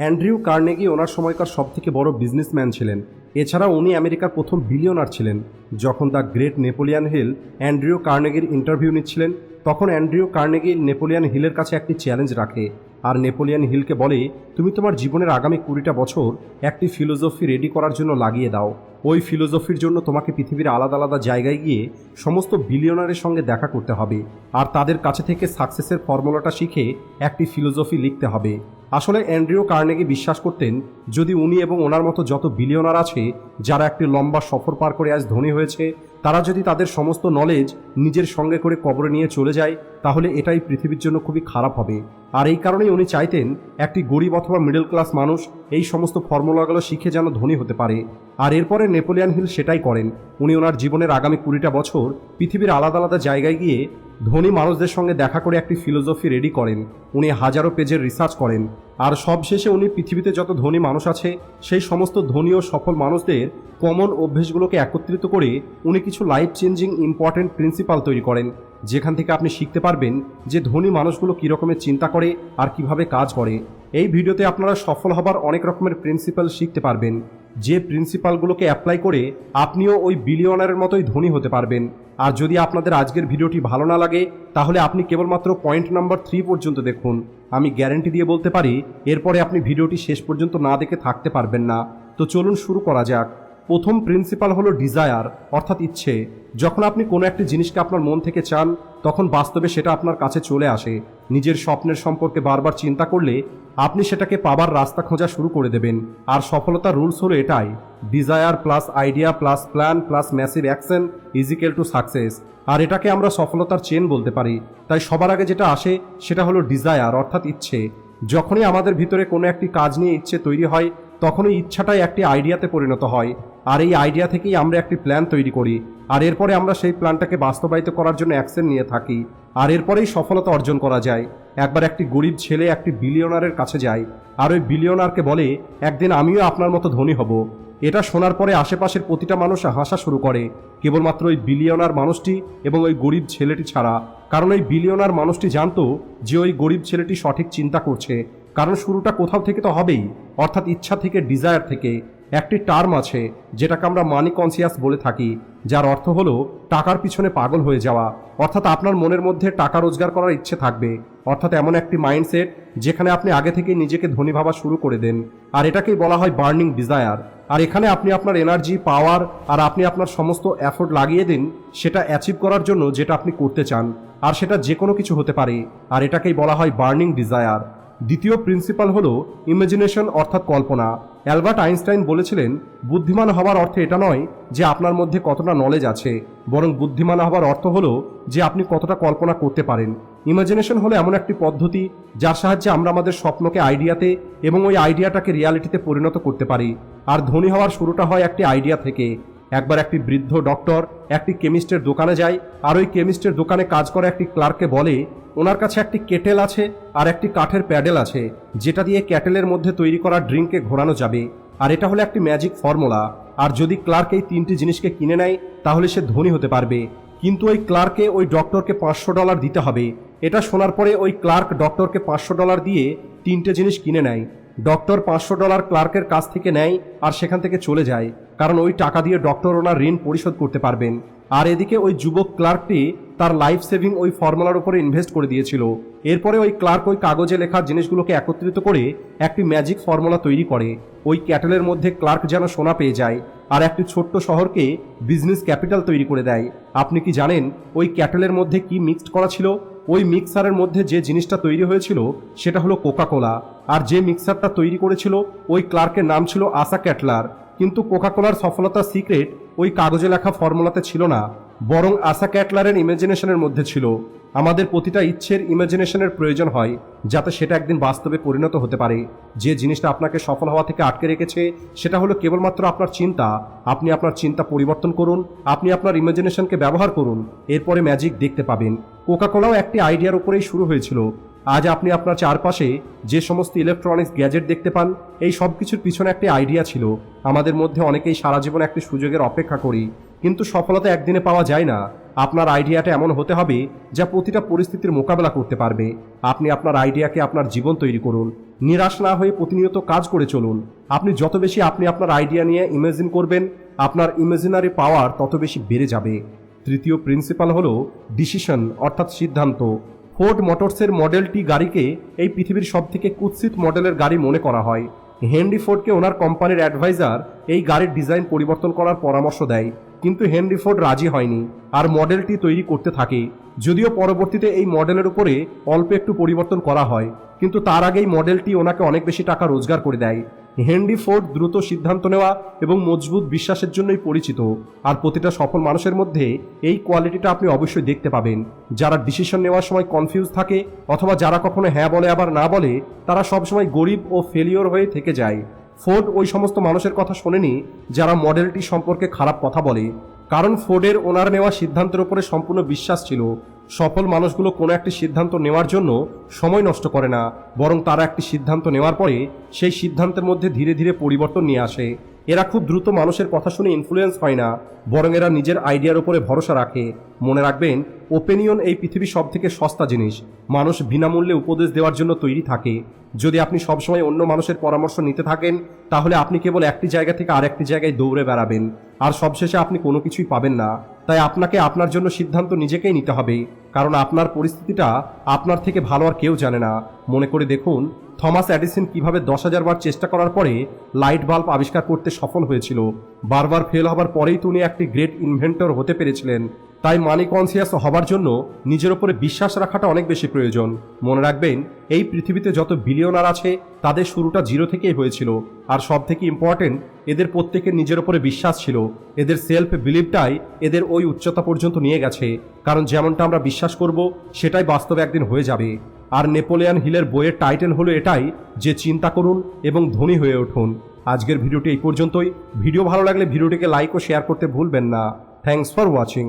Andrew Carnegie ওনার সময়কার সবথেকে বড় বিজনেসম্যান ছিলেন। এছাড়া উনি আমেরিকার প্রথম বিলিয়নার ছিলেন। যখন the great Napoleon Hill Andrew কার্নেগির interview নিচ্ছিলেন, তখন অ্যান্ড্রিউ কার্নেগি নেপোলিয়ান হিলের কাছে একটি চ্যালেঞ্জ রাখে। আর নেপোলিয়ান হিলকে বলে, তুমি তোমার জীবনের আগামী কুড়িটা বছর একটি ফিলোজফি রেডি করার জন্য লাগিয়ে দাও। ওই ফিলোজফির জন্য তোমাকে পৃথিবীর আলাদা আলাদা জায়গায় গিয়ে সমস্ত বিলিয়নারের সঙ্গে দেখা করতে হবে। আর তাদের কাছে থেকে সাকসেসের ফর্মুলাটা শিখে একটি ফিলোজফি লিখতে হবে। আসলে অ্যান্ড্রিও কার্নেগি বিশ্বাস করতেন, যদি উনি এবং ওনার মতো যত বিলিয়নার আছে, যারা একটি লম্বা সফর পার করে আজ ধনী হয়েছে, তারা যদি তাদের সমস্ত নলেজ নিজের সঙ্গে করে কবরে নিয়ে চলে যায়, তাহলে এটাই পৃথিবীর জন্য খুবই খারাপ হবে। আর এই কারণেই উনি চাইতেন একটি গরিব অথবা মিডল ক্লাস মানুষ এই সমস্ত ফর্মুলাগুলো শিখে যেন ধনী হতে পারে। আর এরপরে নেপোলিয়ান হিল সেটাই করেন। উনি ওনার জীবনের আগামী কুড়িটা বছর পৃথিবীর আলাদা আলাদা জায়গায় গিয়ে ধনী মানুষদের সঙ্গে দেখা করে একটি ফিলোসফি রেডি করেন। উনি হাজারো পেজের রিসার্চ করেন। আর সবশেষে উনি পৃথিবীতে যত ধনী মানুষ আছে, সেই সমস্ত ধনী ও সফল মানুষদের কমন অভ্যেসগুলোকে একত্রিত করে উনি কিছু লাইফ চেঞ্জিং ইম্পর্ট্যান্ট প্রিন্সিপাল তৈরি করেন, যেখান থেকে আপনি শিখতে পারবেন যে ধনী মানুষগুলো কী রকমের চিন্তা করে আর কীভাবে কাজ করে। এই ভিডিওতে আপনারা সফল হবার অনেক রকমের প্রিন্সিপাল শিখতে পারবেন। যে প্রিন্সিপালগুলোকে অ্যাপ্লাই করে আপনিও ওই বিলিয়নারের মতোই ধনী হতে পারবেন। আর যদি আপনাদের আজকের ভিডিওটি ভালো না লাগে, তাহলে আপনি কেবলমাত্র পয়েন্ট নাম্বার থ্রি পর্যন্ত দেখুন। আমি গ্যারেন্টি দিয়ে বলতে পারি, এরপরে আপনি ভিডিওটি শেষ পর্যন্ত না দেখে থাকতে পারবেন না। তো চলুন শুরু করা যাক। প্রথম প্রিন্সিপাল হলো ডিজায়ার অর্থাৎ ইচ্ছে। যখন আপনি কোনো একটি জিনিসকে আপনার মন থেকে চান, তখন বাস্তবে সেটা আপনার কাছে চলে আসে। নিজের স্বপ্নের সম্পর্কে বারবার চিন্তা করলে আপনি সেটাকে পাবার রাস্তা খোঁজা শুরু করে দেবেন। আর সফলতার রুলস হলো এটাই। Desire plus idea plus plan plus massive action is equal to success আর এটাকে আমরা সফলতার চেন বলতে পারি। তাই সবার আগে যেটা আসে, সেটা হলো ডিজায়ার অর্থাৎ ইচ্ছে। যখনই আমাদের ভিতরে কোনো একটি কাজ নিয়ে ইচ্ছে তৈরি হয়, তখনই ইচ্ছাটাই একটি আইডিয়াতে পরিণত হয়। আর এই আইডিয়া থেকেই আমরা একটি প্ল্যান তৈরি করি। আর এরপরে আমরা সেই প্ল্যানটাকে বাস্তবায়িত করার জন্য অ্যাকশন নিয়ে থাকি। আর এরপরেই সফলতা অর্জন করা যায়। একবার একটি গরিব ছেলে একটি বিলিয়নারের কাছে যায়। আর ওই বিলিয়নারকে বলে, একদিন আমিও আপনার মতো ধনী হব। এটা শোনার পরে আশেপাশের প্রতিটা মানুষ হাসা শুরু করে। কেবলমাত্র ওই বিলিয়নার মানুষটি এবং ওই গরিব ছেলেটি ছাড়া। কারণ ওই বিলিয়নার মানুষটি জানতো যে ওই গরিব ছেলেটি সঠিক চিন্তা করছে। কারণ শুরুটা কোথাও থেকে তো হবেই। অর্থাৎ ইচ্ছা থেকে ডিজায়ার থেকে। একটি টার্ম আছে যেটাকে আমরা মানি কনসিয়াস বলে থাকি, যার অর্থ হলো টাকার পিছনে পাগল হয়ে যাওয়া। অর্থাৎ আপনার মনের মধ্যে টাকা রোজগার করার ইচ্ছে থাকবে। অর্থাৎ এমন একটি মাইন্ডসেট যেখানে আপনি আগে থেকে নিজেকে ধনী ভাবা শুরু করে দেন। আর এটাকেই বলা হয় বার্নিং ডিজায়ার। আর এখানে আপনি আপনার এনার্জি পাওয়ার আর আপনি আপনার সমস্ত এফোর্ট লাগিয়ে দিন, সেটা অ্যাচিভ করার জন্য যেটা আপনি করতে চান। আর সেটা যে কোনো কিছু হতে পারে। আর এটাকেই বলা হয় বার্নিং ডিজায়ার। দ্বিতীয় প্রিন্সিপাল হলো ইমাজিনেশন অর্থাৎ কল্পনা। অ্যালবার্ট আইনস্টাইন বলেছিলেন, বুদ্ধিমান হওয়ার অর্থ এটা নয় যে আপনার মধ্যে কতটা নলেজ আছে, বরং বুদ্ধিমান হওয়ার অর্থ হলো যে আপনি কতটা কল্পনা করতে পারেন। ইমাজিনেশন হলো এমন একটি পদ্ধতি যার সাহায্যে আমরা আমাদের স্বপ্নকে আইডিয়াতে এবং ওই আইডিয়াটাকে রিয়ালিটিতে পরিণত করতে পারি। আর ধনী হওয়ার শুরুটা হয় একটি আইডিয়া থেকে। একবার একটি বৃদ্ধ ডক্টর, একটি কেমিস্টের দোকানে যায়, আর ওই কেমিস্টের দোকানে কাজ করা একটি ক্লার্ককে বলে, ওনার কাছে একটি কেটেল আছে আর একটি কাঠের প্যাডেল আছে, যেটা দিয়ে ক্যাটেলের মধ্যে তৈরি করা ড্রিঙ্ককে ঘোরানো যাবে। আর এটা হলো একটি ম্যাজিক ফর্মুলা। আর যদি ক্লার্ক এই তিনটি জিনিসকে কিনে নেয়, তাহলে সে ধনী হতে পারবে। কিন্তু ওই ক্লার্কে ওই ডক্টরকে পাঁচশো ডলার দিতে হবে। এটা শোনার পরে ওই ক্লার্ক ডক্টরকে পাঁচশো ডলার দিয়ে তিনটে জিনিস কিনে নেয়। ডক্টর পাঁচশো ডলার ক্লার্কের কাছ থেকে নেয় আর সেখান থেকে চলে যায়। কারণ ওই টাকা দিয়ে ডক্টর ওনার ঋণ পরিশোধ করতে পারবেন। আর এদিকে ওই যুবক ক্লার্কটি তার লাইফ সেভিং ওই ফর্মুলার উপরে ইনভেস্ট করে দিয়েছিল। এরপরে ওই ক্লার্ক ওই কাগজে লেখা জিনিসগুলোকে একত্রিত করে একটি ম্যাজিক ফর্মুলা তৈরি করে। ওই ক্যাটেলের মধ্যে ক্লার্ক যেন সোনা পেয়ে যায় আর একটি ছোট্ট শহরকে বিজনেস ক্যাপিটাল তৈরি করে দেয়। আপনি কি জানেন ওই ক্যাটেলের মধ্যে কি মিক্সড করা ছিল? ওই মিক্সারের মধ্যে যে জিনিসটা তৈরি হয়েছিল সেটা হলো কোকা কোলা আর যে মিক্সারটা তৈরি করেছিল ওই ক্লার্কের নাম ছিল আশা ক্যাটলার কিন্তু কোকাকোলার সফলতার সিক্রেট ওই কাগজে লেখা ফর্মুলাতে ছিল না, বরং আশা ক্যাটলারের ইমাজিনেশনের মধ্যে ছিল। আমাদের প্রতিটা ইচ্ছের ইমাজিনেশনের প্রয়োজন হয়, যাতে সেটা একদিন বাস্তবে পরিণত হতে পারে। যে জিনিসটা আপনাকে সফল হওয়া থেকে আটকে রেখেছে, সেটা হলো কেবলমাত্র আপনার চিন্তা। আপনি আপনার চিন্তা পরিবর্তন করুন, আপনি আপনার ইমাজিনেশনকে ব্যবহার করুন, এরপরে ম্যাজিক দেখতে পাবেন। কোকাকোলাও একটি আইডিয়ার উপরেই শুরু হয়েছিল। আজ আপনি আপনার চারপাশে যে সমস্ত ইলেকট্রনিক্স গ্যাজেট দেখতে পান, এই সব কিছুর পিছনে একটি আইডিয়া ছিল। আমাদের মধ্যে অনেকেই সারা জীবন একটি সুযোগের অপেক্ষা করি, কিন্তু সফলতা একদিনে পাওয়া যায় না। আপনার আইডিয়াটা এমন হতে হবে যা প্রতিটা পরিস্থিতির মোকাবেলা করতে পারবে। আপনি আপনার আইডিয়াকে আপনার জীবন তৈরি করুন। নিরাশ না হয়ে প্রতিনিয়ত কাজ করে চলুন। আপনি যত বেশি আপনি আপনার আইডিয়া নিয়ে ইমেজিন করবেন, আপনার ইমেজিনারি পাওয়ার তত বেশি বেড়ে যাবে। তৃতীয় প্রিন্সিপাল হলো ডিসিশন অর্থাৎ সিদ্ধান্ত। ফোর্ড মোটরসের মডেলটি গাড়িকে এই পৃথিবীর সবথেকে কুৎসিত মডেলের গাড়ি মনে করা হয়। হেনরি ফোর্ডকে ওনার কোম্পানির অ্যাডভাইজার এই গাড়ির ডিজাইন পরিবর্তন করার পরামর্শ দেয়। কিন্তু হেনরি ফোর্ড রাজি হয়নি আর মডেলটি তৈরি করতে থাকে। যদিও পরবর্তীতে এই মডেলের উপরে অল্প একটু পরিবর্তন করা হয়, কিন্তু তার আগেই মডেলটি ওনাকে অনেক বেশি টাকা রোজগার করে দেয়। হেনরি ফোর্ড দ্রুত সিদ্ধান্ত নেওয়া এবং মজবুত বিশ্বাসের জন্যই পরিচিত। আর প্রতিটা সফল মানুষের মধ্যে এই কোয়ালিটিটা আপনি অবশ্যই দেখতে পাবেন। যারা ডিসিশন নেওয়ার সময় কনফিউজ থাকে অথবা যারা কখনো হ্যাঁ বলে আবার না বলে, তারা সবসময় গরিব ও ফেলিওর হয়ে থেকে যায়। ফোর্ড ওই সমস্ত মানুষের কথা শোনেনি যারা মডেলটি সম্পর্কে খারাপ কথা বলে। কারণ ফোর্ডের ওনার নেওয়া সিদ্ধান্তের উপরে সম্পূর্ণ বিশ্বাস ছিল, সফল মানুষগুলো কোনো একটি সিদ্ধান্ত নেওয়ার জন্য সময় নষ্ট করে না, বরং তারা একটি সিদ্ধান্ত নেওয়ার পরে সেই সিদ্ধান্তের মধ্যে ধীরে ধীরে পরিবর্তন নিয়ে আসে। এরা খুব দ্রুত মানুষের কথা শুনে ইনফ্লুয়েন্স হয় না, বরং এরা নিজের আইডিয়ার উপরে ভরসা রাখে। মনে রাখবেন ওপেনিয়ন এই পৃথিবীর সব থেকে সস্তা জিনিস। মানুষ বিনামূল্যে উপদেশ দেওয়ার জন্য তৈরি থাকে। যদি আপনি সবসময় অন্য মানুষের পরামর্শ নিতে থাকেন, তাহলে আপনি কেবল একটি জায়গা থেকে আরেকটি জায়গায় দৌড়ে বেড়াবেন, আর সবশেষে আপনি কোনো কিছুই পাবেন না। তাই আপনাকে আপনার জন্য সিদ্ধান্ত নিজেকেই নিতে হবে, কারণ আপনার পরিস্থিতিটা আপনার থেকে ভালো আর কেউ জানে না। মনে করে দেখুন, থমাস অ্যাডিসন কীভাবে দশ হাজার বার চেষ্টা করার পরে লাইট বাল্ব আবিষ্কার করতে সফল হয়েছিল। বারবার ফেল হবার পরেই তিনি একটি গ্রেট ইনভেন্টর হতে পেরেছিলেন। তাই মানি কনসিয়াস হবার জন্য নিজের ওপরে বিশ্বাস রাখাটা অনেক বেশি প্রয়োজন। মনে রাখবেন এই পৃথিবীতে যত বিলিয়নার আছে, তাদের শুরুটা জিরো থেকেই হয়েছিল। আর সব থেকে ইম্পর্টেন্ট এদের প্রত্যেকের নিজের ওপরে বিশ্বাস ছিল। এদের সেলফ বিলিভটাই এদের ওই উচ্চতা পর্যন্ত নিয়ে গেছে। কারণ যেমনটা আমরা বিশ্বাস করব, সেটাই বাস্তবে একদিন হয়ে যাবে। আর নেপোলিয়ান হিলের বইয়ের টাইটেল হলো এটাই যে, চিন্তা করুন এবং ধনী হয়ে উঠুন। আজকের ভিডিওটি এই পর্যন্তই। ভিডিও ভালো লাগলে ভিডিওটিকে লাইক ও শেয়ার করতে ভুলবেন না। Thanks for watching